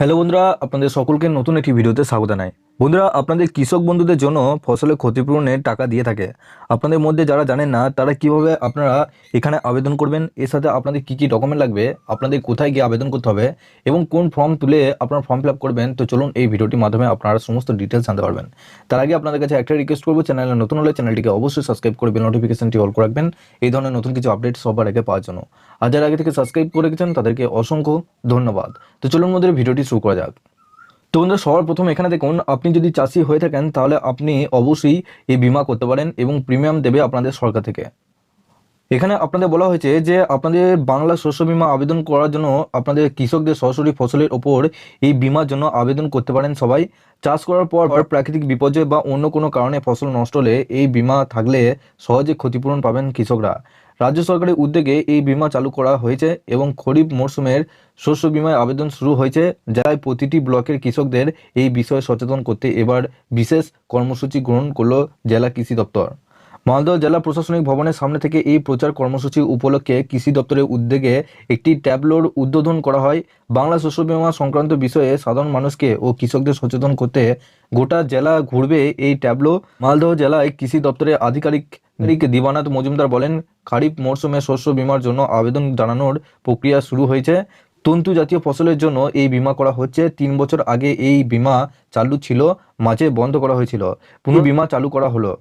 Hello বন্ধুরা আপনাদের সকলকে নতুন একটি ভিডিওতে স্বাগত জানাই। বন্ধুরা, আপনাদের কৃষক বন্ধুদের জন্য ফসলের ক্ষতিপূরণের টাকা দিয়ে থাকে। আপনাদের মধ্যে যারা জানেন না, তারা কীভাবে আপনারা এখানে আবেদন করবেন? এর সাথে আপনাদের কী কী ডকুমেন্ট লাগবে? আপনাদের কোথায় গিয়ে আবেদন করতে হবে? এবং কোন ফর্ম তুলে আপনারা ফর্ম ফিল করবেন? তো চলুন এই ভিডিওটির মাধ্যমে আপনারা সমস্ত ডিটেলস জানতে পারবেন। তার আগে আপনাদের কাছে একটা রিকোয়েস্ট করব, চ্যানেলে নতুন হলে চ্যানেলটিকে অবশ্যই সাবস্ক্রাইব করে বেল নোটিফিকেশনটি অল করে রাখবেন। এই ধরনের নতুন কিছু আপডেট সবার আগে পাওয়ার জন্য। আর যারা আগে থেকে সাবস্ক্রাইব করে রেখেছেন, তাদেরকে অসংখ্য ধন্যবাদ। তো চলুন মধ্যে ভিডিওটি শুরু করা যাক। তো বন্ধুরা, সবার প্রথম এখানে দেখুন, আপনি যদি চাষি হয়ে থাকেন, তাহলে আপনি অবশ্যই এই বিমা করতে পারেন এবং প্রিমিয়াম দেবে আপনাদের সরকার থেকে। এখানে আপনাদের বলা হয়েছে যে আপনাদের বাংলা শস্য বিমা আবেদন করার জন্য আপনাদের কৃষকদের সরাসরি ফসলের ওপর এই বিমার জন্য আবেদন করতে পারেন সবাই। চাষ করার পর প্রাকৃতিক বিপর্যয় বা অন্য কোনো কারণে ফসল নষ্ট হলে এই বিমা থাকলে সহজে ক্ষতিপূরণ পাবেন কৃষকরা। রাজ্য সরকারের উদ্যোগে এই বিমা চালু করা হয়েছে এবং খরিফ মরশুমের শস্য বিমায় আবেদন শুরু হয়েছে জেলায় প্রতিটি ব্লকের কৃষকদের এই বিষয়ে সচেতন করতে এবার বিশেষ কর্মসূচি গ্রহণ করল জেলা কৃষি দপ্তর। মালদহ জেলা প্রশাসনিক ভবনের সামনে থেকে এই প্রচার কর্মসূচি উপলক্ষে কৃষি দপ্তরের উদ্যোগে একটি ট্যাবলোর উদ্বোধন করা হয়। বাংলা শস্য বীমা সংক্রান্ত বিষয়ে সাধারণ মানুষকে ও কৃষকদের সচেতন করতে গোটা জেলা ঘুরবে এই ট্যাবলো। মালদহ জেলায় কৃষি দপ্তরের আধিকারিক দিবানাথ মজুমদার বলেন, খারিফ মরশুমে শস্য বীমার জন্য আবেদন জানানোর প্রক্রিয়া শুরু হয়েছে। তন্তু জাতীয় ফসলের জন্য এই বীমা করা হচ্ছে। তিন বছর আগে এই বীমা চালু ছিল, মাঝে বন্ধ করা হয়েছিল। পুনঃ বীমা চালু করা হলো।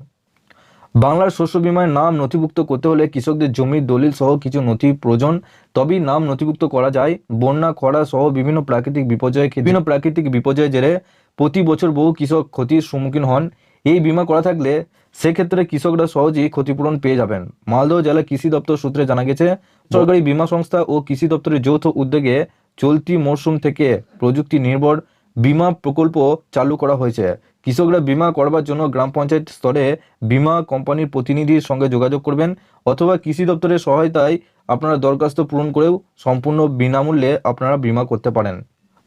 বাংলার শস্য বিমায় নাম নথিভুক্ত করতে হলে কৃষকদের জমির দলিল সহ কিছু নথি প্রয়োজন। তবেই নাম নথিভুক্ত করা যায়। বন্যা, খরা সহ বিভিন্ন প্রাকৃতিক বিপর্যয়ে বিভিন্ন প্রাকৃতিক বিপর্যয়ের জেরে প্রতি বছর বহু কৃষক ক্ষতির সম্মুখীন হন। এই বিমা করা থাকলে সেক্ষেত্রে কৃষকরা সহজেই ক্ষতিপূরণ পেয়ে যাবেন। মালদহ জেলা কৃষি দপ্তর সূত্রে জানা গেছে, সরকারি বিমা সংস্থা ও কৃষি দপ্তরের যৌথ উদ্যোগে চলতি মরশুম থেকে প্রযুক্তি নির্ভর বীমা প্রকল্প চালু করা হয়েছে। কৃষকরা বীমা করবার জন্য গ্রাম পঞ্চায়েত স্তরে বিমা কোম্পানির প্রতিনিধির সঙ্গে যোগাযোগ করবেন অথবা কৃষি দপ্তরের সহায়তায় আপনারা দরখাস্ত পূরণ করেও সম্পূর্ণ বিনামূল্যে আপনারা বিমা করতে পারেন।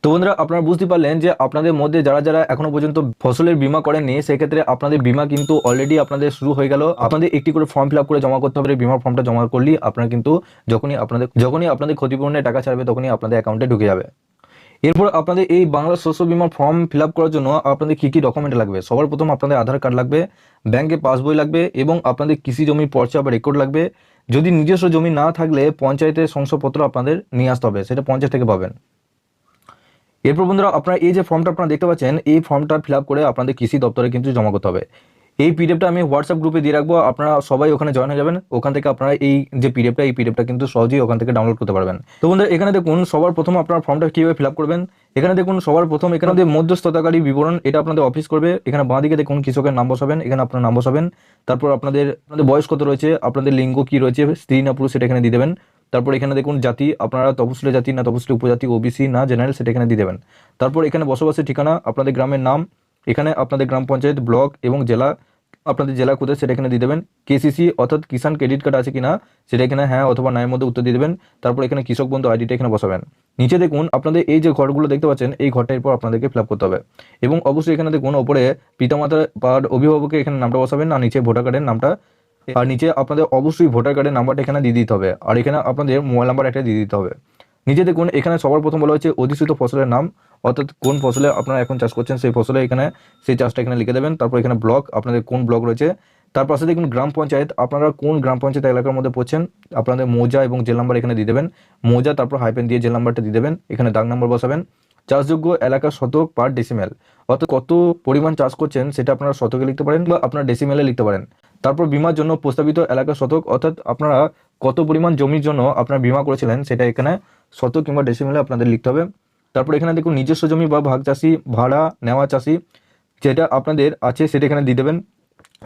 তো বন্ধুরা, আপনারা বুঝতে পারলেন যে আপনাদের মধ্যে যারা যারা এখনও পর্যন্ত ফসলের বিমা করেননি, সেক্ষেত্রে আপনাদের বীমা কিন্তু অলরেডি আপনাদের শুরু হয়ে গেল। আপনাদের একটি করে ফর্ম ফিল করে জমা করতে হবে। বীমার ফর্মটা জমা করলেই আপনারা কিন্তু যখনই আপনাদের যখনই আপনাদের ক্ষতিপূরণের টাকা ছাড়বে, তখনই আপনাদের অ্যাকাউন্টে ঢুকে যাবে। এরপর আপনাদের এই বাংলা শস্য বিমার ফর্ম ফিল করার জন্য আপনাদের কী কী ডকুমেন্ট লাগবে? সবার প্রথম আপনাদের আধার কার্ড লাগবে ব্যাংকে পাসবই লাগবে এবং আপনাদের কৃষি জমির পর্চা বা রেকর্ড লাগবে। যদি নিজস্ব জমি না থাকলে পঞ্চায়েতের শংসাপত্র আপনাদের নিয়ে আসতে হবে, সেটা পঞ্চায়েত থেকে পাবেন। এরপর বন্ধুরা, আপনারা এই যে ফর্মটা আপনারা দেখতে পাচ্ছেন, এই ফর্মটা ফিল করে আপনাদের কৃষি দপ্তরে কিন্তু জমা করতে হবে। এই পিডিএফটা আমি হোয়াটসঅ্যাপ গ্রুপে দিয়ে রাখব। আপনারা সবাই ওখানে জয়েন হয়ে যাবেন। ওখান থেকে আপনারা এই যে পিডিএফটা এই পিডিএফটা কিন্তু সহজেই ওখান থেকে ডাউনলোড করতে পারবেন। তো বন্ধুরা, এখানে দেখুন, সবার প্রথম আপনার ফর্মটা কীভাবে ফিল আপ করবেন। এখানে দেখুন, সবার প্রথম এখানে আমাদের মধ্যস্থতাকারী বিবরণ, এটা আপনাদের অফিস করবে। এখানে বাঁ দিকে দেখুন, কৃষকের নাম বসাবেন। এখানে আপনার নাম বসাবেন। তারপর আপনাদের আপনাদের বয়স কত রয়েছে, আপনাদের লিঙ্গ কি রয়েছে, স্ত্রী না পুরুষ, সেটা এখানে দিয়ে দেবেন। তারপর এখানে দেখুন, জাতি, আপনারা তপশিলি জাতি, না তপশিলি উপজাতি ওবিসি না জেনারেল সেটা এখানে দিয়ে দেবেন। তারপর এখানে বসবাসের ঠিকানা, আপনাদের গ্রামের নাম এখানে আপনাদের গ্রাম পঞ্চায়েত, ব্লক এবং জেলা, আপনাদের জেলা কোথায় সেটা এখানে দিয়ে দেবেন। কেসিসি অর্থাৎ কিষাণ ক্রেডিট কার্ড আছে কিনা সেটা এখানে হ্যাঁ অথবা নায়ের মধ্যে উত্তর দিয়ে দেবেন। তারপর এখানে কৃষক বন্ধু আইডিটা এখানে বসাবেন। নিচে দেখুন আপনাদের এই যে ঘরগুলো দেখতে পাচ্ছেন, এই ঘরটা এরপর আপনাদেরকে ফিল করতে হবে। এবং অবশ্যই এখানে দেখুন ওপরে পিতামাতার বা অভিভাবকের এখানে নামটা বসাবেন আর নিচে ভোটার কার্ডের নামটা, আর নিচে আপনাদের অবশ্যই ভোটার কার্ডের নাম্বারটা এখানে দিয়ে দিতে হবে। আর এখানে আপনাদের মোবাইল নাম্বার একটা দিয়ে দিতে হবে। নিচে দেখুন এখানে সবার প্রথম বলা হচ্ছে অধিষ্ঠিত ফসলের নাম, অর্থাৎ কোন ফসলে আপনারা এখন চাষ করছেন, সেই ফসলে এখানে সেই চাষটা এখানে লিখে দেবেন। তারপর এখানে ব্লক, আপনাদের কোন ব্লক রয়েছে। তার পাশে দেখুন গ্রাম পঞ্চায়েত। আপনারা কোন গ্রাম পঞ্চায়েত এলাকার মধ্যে পড়ছেন, আপনাদের মৌজা এবং জেল নাম্বার এখানে দিয়ে দেবেন। মৌজা, তারপর হাইপেন দিয়ে জেল নাম্বারটা দিয়ে দেবেন। এখানে দাগ নাম্বার বসাবেন। চাষযোগ্য এলাকা শতক পার ডেসিমেল অর্থাৎ কত পরিমাণ চাষ করছেন, সেটা আপনারা শতকে লিখতে পারেন বা আপনার ডেসিমেলে লিখতে পারেন। তারপর বিমার জন্য প্রস্তাবিত এলাকা শতক, অর্থাৎ আপনারা কত পরিমাণ জমির জন্য আপনার বিমা করেছিলেন সেটা এখানে শত কিংবা ডেসিমেলে আপনাদের লিখতে হবে। তারপর এখানে দেখুন নিজস্ব জমি বা ভাগ চাষি, ভাড়া, নেওয়া চাষি যেটা আপনাদের আছে সেটা এখানে দিয়ে দেবেন।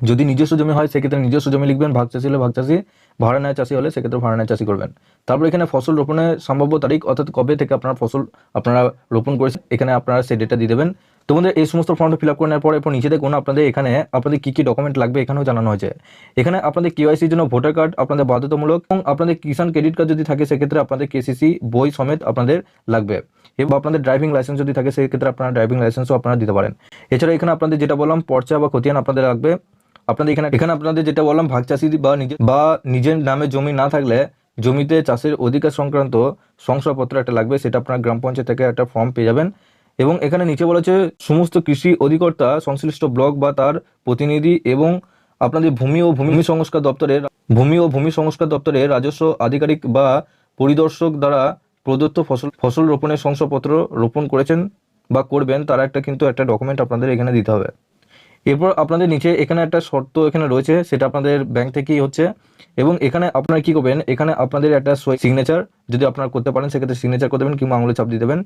যদি নিজস্ব জমি হয় সেক্ষেত্রে নিজস্ব জমি লিখবেন, ভাগ চাষি হলে ভাগ চাষি, ভাড়া নেওয়া চাষি হলে সেক্ষেত্রে ভাড়া নেওয়া চাষি করবেন। তারপর এখানে ফসল রোপণের সম্ভাব্য তারিখ অর্থাৎ কবে থেকে আপনার ফসল আপনারা রোপণ করেছেন, এখানে আপনারা সেই ডেটা দিয়ে দেবেন। তোমাদের এই সমস্ত ফর্মটা ফিল আপ করে নেওয়ার পর এরপর নিচে দেখুন আপনাদের এখানে আপনাদের কী কী ডকুমেন্ট লাগবে এখানেও জানানো হয়েছে। এখানে আপনাদের কেওয়াইসির জন্য ভোটার কার্ড আপনাদের বাধ্যতামূলক এবং আপনাদের কিষাণ ক্রেডিট কার্ড যদি থাকে সেক্ষেত্রে আপনাদের কেসিসি বই সমেত আপনাদের লাগবে। এবং আপনাদের ড্রাইভিং লাইসেন্স যদি থাকে সেক্ষেত্রে আপনারা ড্রাইভিং লাইসেন্সও আপনারা দিতে পারেন। এছাড়া এখানে আপনাদের যেটা বললাম, পর্চা বা খতিয়ান আপনাদের লাগবে। আপনাদের এখানে এখানে আপনাদের যেটা বললাম, ভাগ চাষি বা নিজের বা নিজের নামে জমি না থাকলে জমিতে চাষের অধিকার সংক্রান্ত শংসাপত্র একটা লাগবে, সেটা আপনার গ্রাম পঞ্চায়েত থেকে একটা ফর্ম পেয়ে যাবেন। এবং এখানে নিচে বলা সমস্ত কৃষি অধিকর্তা, সংশ্লিষ্ট ব্লক বা তার প্রতিনিধি এবং আপনাদের ভূমি ও ভূমি সংস্কার দপ্তরের, ভূমি ও ভূমি সংস্কার দপ্তরের রাজস্ব আধিকারিক বা পরিদর্শক দ্বারা প্রদত্ত ফসল ফসল রোপণের শংসাপত্র রোপণ করেছেন বা করবেন, তারা একটা কিন্তু একটা ডকুমেন্ট আপনাদের এখানে দিতে হবে। এরপর আপনাদের নিচে এখানে একটা শর্ত এখানে রয়েছে, সেটা আপনাদের ব্যাংক থেকেই হচ্ছে এবং এখানে আপনারা কি করবেন, এখানে আপনাদের একটা সিগনেচার যদি আপনারা করতে পারেন, সেক্ষেত্রে সিগনেচার করে দেবেন কিংবা আঙুলে চাপ দিয়ে দেবেন।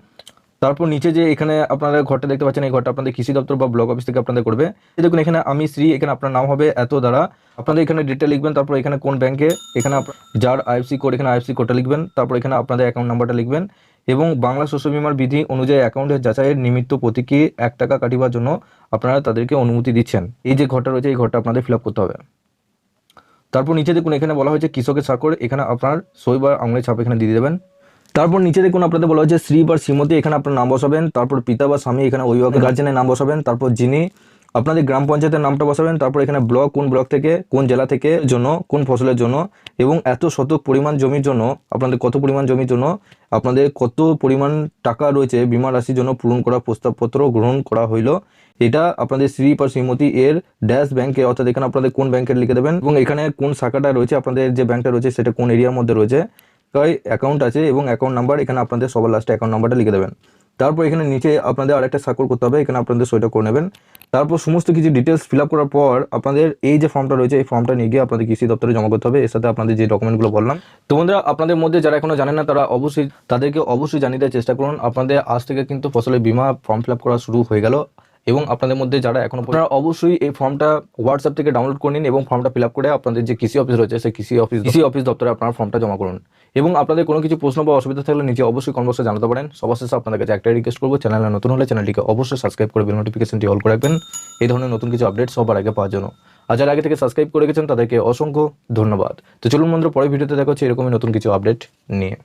তারপর নিচে যে এখানে আপনারা ঘরটা দেখতে পাচ্ছেন, এই ঘরটা আপনাদের কৃষি দপ্তর বা ব্লক অফিস থেকে আপনাদের করবে। দেখুন, এখানে আমি শ্রী, এখানে আপনার নাম হবে এত দ্বারা। আপনাদের এখানে ডিটেল লিখবেন, তারপর এখানে কোন ব্যাংকে এখানে যার আইএফসি কোড এখানে আইএফসি কোডটা লিখবেন, তারপর এখানে আপনাদের অ্যাকাউন্ট নাম্বারটা লিখবেন এবং বাংলা শস্য বিমার বিধি অনুযায়ী অ্যাকাউন্টের যাচাইয়ের নিমিত্ত প্রতীকী এক টাকা কাটিবার জন্য আপনারা তাদেরকে অনুমতি দিচ্ছেন। এই যে ঘরটা রয়েছে, এই ঘরটা আপনাদের ফিল করতে হবে। তারপর নিচে দেখুন, এখানে বলা হয়েছে কৃষকের স্বাক্ষর এখানে আপনার সই বা আঙুলের ছাপ এখানে দিয়ে দেবেন। তারপর নিচে দেখুন আপনাদের বলা হয়েছে শ্রী বা শ্রীমতী এখানে আপনার নাম বসাবেন তারপর পিতা বা স্বামী এখানে অভিভাবক গার্জেনের নাম বসাবেন তারপর যিনি আপনাদের গ্রাম পঞ্চায়েতের নামটা বসাবেন তারপর এখানে ব্লক কোন ব্লক থেকে কোন জেলা থেকে জন্য কোন ফসলের জন্য এবং এত শতক পরিমাণ জমির জন্য আপনাদের কত পরিমাণ জমির জন্য আপনাদের কত পরিমাণ টাকা রয়েছে বিমা রাশির জন্য পূরণ করা প্রস্তাবপত্র গ্রহণ করা হইল এটা আপনাদের শ্রী বা শ্রীমতী এর ড্যাশ ব্যাংকে অর্থাৎ এখানে আপনাদের কোন ব্যাংকের লিখে দেবেন এবং এখানে কোন শাখাটা রয়েছে আপনাদের যে ব্যাংকটা রয়েছে সেটা কোন এরিয়ার মধ্যে রয়েছে অ্যাকাউন্ট আছে এবং অ্যাকাউন্ট নাম্বার এখানে আপনাদের সবার লাস্টে অ্যাকাউন্ট নাম্বারটা লিখে দেবেন। তারপর এখানে নিচে আপনাদের আরেকটা স্বাক্ষর করতে হবে, এখানে আপনাদের সইটা করে নেবেন। তারপর সমস্ত কিছু ডিটেলস ফিল করার পর আপনাদের এই যে ফর্মটা রয়েছে, এই ফর্মটা নিয়ে গিয়ে আপনাদের কৃষি দপ্তরে জমা করতে হবে। এর সাথে আপনাদের যে ডকুমেন্টগুলো বললাম, তো বন্ধুরা, আপনাদের মধ্যে যারা এখনও জানেন না, তারা অবশ্যই, তাদেরকে অবশ্যই জানিয়ে দেওয়ার চেষ্টা করুন। আপনাদের আজ থেকে কিন্তু ফসলের বীমা ফর্ম ফিল করা শুরু হয়ে গেল। এবং আপনাদের মধ্যে যারা এখনও আপনারা অবশ্যই এই ফর্মটা হোয়াটসঅ্যাপ থেকে ডাউনলোড করে নিন এবং ফর্মটা ফিল করে আপনাদের যে কৃষি অফিস রয়েছে, সেই কৃষি অফিস কৃষি অফিস দপ্তরে আপনারা ফর্মটা জমা করুন। এবং আপনাদের কোনো কিছু প্রশ্ন বা অসুবিধা থাকলে নিজে অবশ্যই কমেন্ট জানাতে পারেন। সবার শেষে আপনাদের কাছে একটাই রিকোয়েস্ট করব চ্যানেলে নতুন হলে চ্যানেলটিকে অবশ্যই সাবস্ক্রাইব করে বেল নোটিফিকেশনটি অল করে রাখবেন। এই ধরনের নতুন কিছু আপডেট সবার আগে পাওয়ার জন্য। আর যারা আগে থেকে সাবস্ক্রাইব করে গেছেন, তাদেরকে অসংখ্য ধন্যবাদ। তো চলুন বন্ধুরা, পরের ভিডিওতে দেখা হচ্ছে এরকমই নতুন কিছু আপডেট নিয়ে।